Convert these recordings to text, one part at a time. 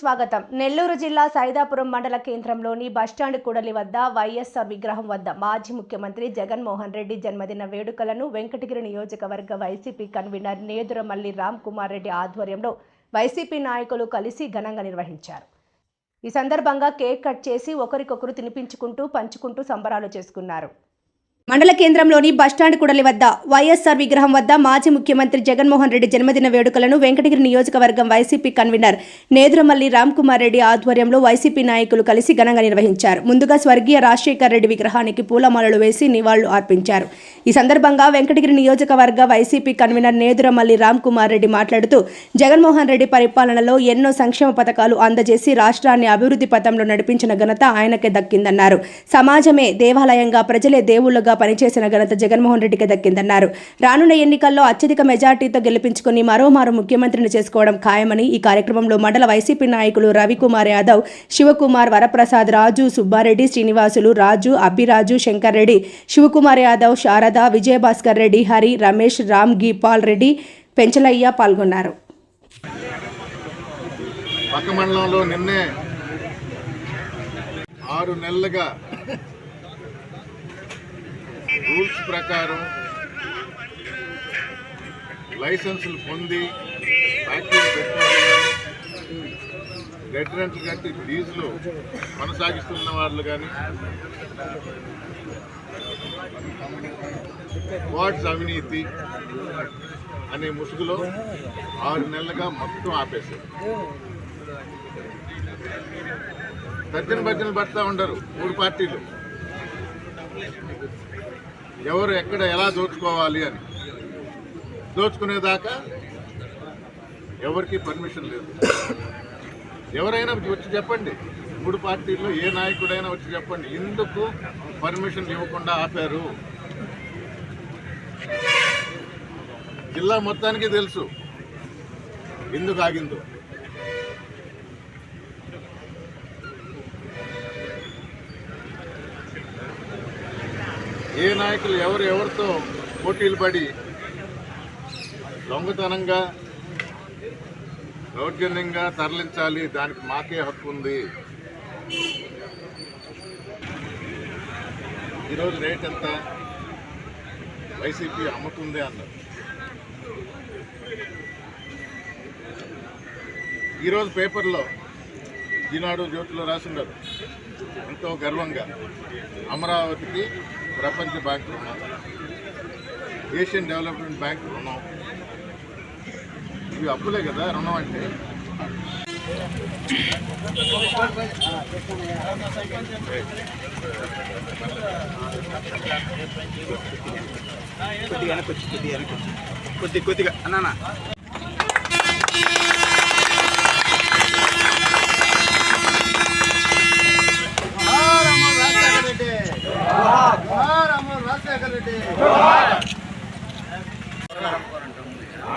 స్వాగతం. నెల్లూరు జిల్లా సైదాపురం మండల కేంద్రంలోని బస్టాండ్ కూడలి వద్ద వైఎస్ఆర్ విగ్రహం వద్ద మాజీ ముఖ్యమంత్రి జగన్మోహన్ రెడ్డి జన్మదిన వేడుకలను వెంకటగిరి నియోజకవర్గ వైసీపీ కన్వీనర్ నేదురమల్లి రామ్ కుమార్ రెడ్డి ఆధ్వర్యంలో వైసీపీ నాయకులు కలిసి ఘనంగా నిర్వహించారు. ఈ సందర్భంగా కేక్ కట్ చేసి ఒకరికొకరు తినిపించుకుంటూ పంచుకుంటూ సంబరాలు చేసుకున్నారు. మండల కేంద్రంలోని బస్టాండ్ కూడలి వద్ద వైఎస్ఆర్ విగ్రహం వద్ద మాజీ ముఖ్యమంత్రి జగన్మోహన్ రెడ్డి జన్మదిన వేడుకలను వెంకటగిరి నియోజకవర్గం వైసీపీ కన్వీనర్ నేదురమల్లి రామ్ కుమార్ రెడ్డి ఆధ్వర్యంలో వైసీపీ నాయకులు కలిసి ఘనంగా నిర్వహించారు. ముందుగా స్వర్గీయ రాజశేఖర్ రెడ్డి విగ్రహానికి పూలమాలలు వేసి నివాళులు అర్పించారు. ఈ సందర్భంగా వెంకటగిరి నియోజకవర్గ వైసీపీ కన్వీనర్ నేదురమల్లి రామ్ కుమార్ రెడ్డి మాట్లాడుతూ జగన్మోహన్ రెడ్డి పరిపాలనలో ఎన్నో సంక్షేమ పథకాలు అందజేసి రాష్ట్రాన్ని అభివృద్ధి పథంలో నడిపించిన ఘనత ఆయనకే దక్కిందన్నారు. సమాజమే దేవాలయంగా ప్రజలే దేవుళ్ళుగా పనిచేసిన ఘనత జగన్మోహన్ రెడ్డికి దక్కిందన్నారు. రానున్న ఎన్నికల్లో అత్యధిక మెజార్టీతో గెలిపించుకుని మరోమారు ముఖ్యమంత్రిని చేసుకోవడం ఖాయమని ఈ కార్యక్రమంలో మండల వైసీపీ నాయకులు రవికుమార్ యాదవ్ శివకుమార్ వరప్రసాద్ రాజు సుబ్బారెడ్డి శ్రీనివాసులు రాజు అబ్బిరాజు శంకర్ రెడ్డి శివకుమార్ యాదవ్ శారద విజయభాస్కర్ రెడ్డి హరి రమేష్ రామ్ గీపాల్ రెడ్డి పెంచలయ్య పాల్గొన్నారు. పక్క మండలంలో నిన్నే ఆరు నెలలుగా రూల్స్ ప్రకారం లైసెన్సులు పొంది ఫ్యాక్టరీలు పెట్టుకోవాలి రెడ్ రెంట్ కట్టి లీజులు కొనసాగిస్తున్న వాళ్ళు కానీ వాట్స్ అవినీతి అనే ముసుగులో ఆరు నెలలుగా మొత్తం ఆపేశారు. తర్జన భజన పడతా ఉండరు మూడు పార్టీలు. ఎవరు ఎక్కడ ఎలా దోచుకోవాలి అని. దోచుకునేదాకా ఎవరికి పర్మిషన్ లేదు. ఎవరైనా వచ్చి చెప్పండి. మూడు పార్టీల్లో ఏ నాయకుడైనా వచ్చి చెప్పండి. ఎందుకు పర్మిషన్ ఇవ్వకుండా ఆపారు. జిల్లా మొత్తానికి తెలుసు. ఎందుకు ఆగిందో. ఏ నాయకులు ఎవరు ఎవరితో పోటీలు పడి దొంగతనంగా దౌర్జన్యంగా తరలించాలి దానికి మాకే హక్కు ఉంది. ఈరోజు రేట్ ఎంత? వైసీపీ అమ్ముతుంది అన్నారు. ఈరోజు పేపర్లో ఈనాడు జ్యోతిలో రాసిండారు ఎంతో గర్వంగా అమరావతికి ప్రపంచ బ్యాంకు రుణం ఏషియన్ డెవలప్మెంట్ బ్యాంక్ రుణం. ఇవి అప్పులే కదా రుణం అంటే? కొద్దిగా వెనకొచ్చి కొద్దిగా వెనకొచ్చి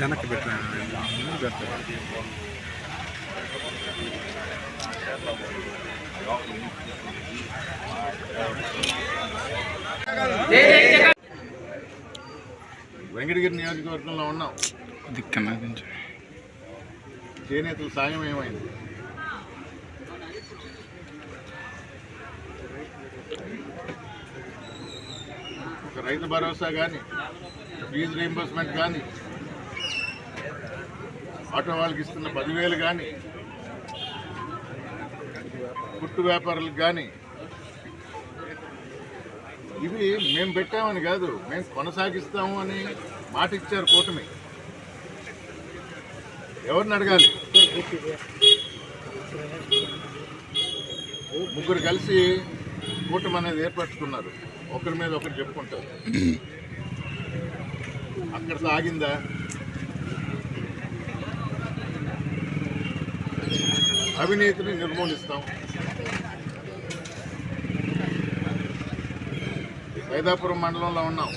వెనక్కి పెట్టిన పెడతారు. వెంకటగిరి నియోజకవర్గంలో ఉన్నాం. దిక్కన చేనేతల సాయం ఏమైంది? ఒక రైతు భరోసా కానీ ఫీజు రీంబర్స్మెంట్ కానీ ఆటో వాళ్ళకి ఇస్తున్న పదివేలు కానీ పుట్టు వ్యాపారులకు కానీ ఇవి మేము పెట్టామని కాదు మేము కొనసాగిస్తాము అని మాట ఇచ్చారు కూటమి. ఎవరిని అడగాలి? ముగ్గురు కలిసి కూటమి అనేది ఏర్పరచుకున్నారు. ఒకరి మీద ఒకరు చెప్పుకుంటారు. అక్కడ ఆగిందా అవినీతిని నిర్మూలిస్తాం. సైదాపురం మండలంలో ఉన్నాం.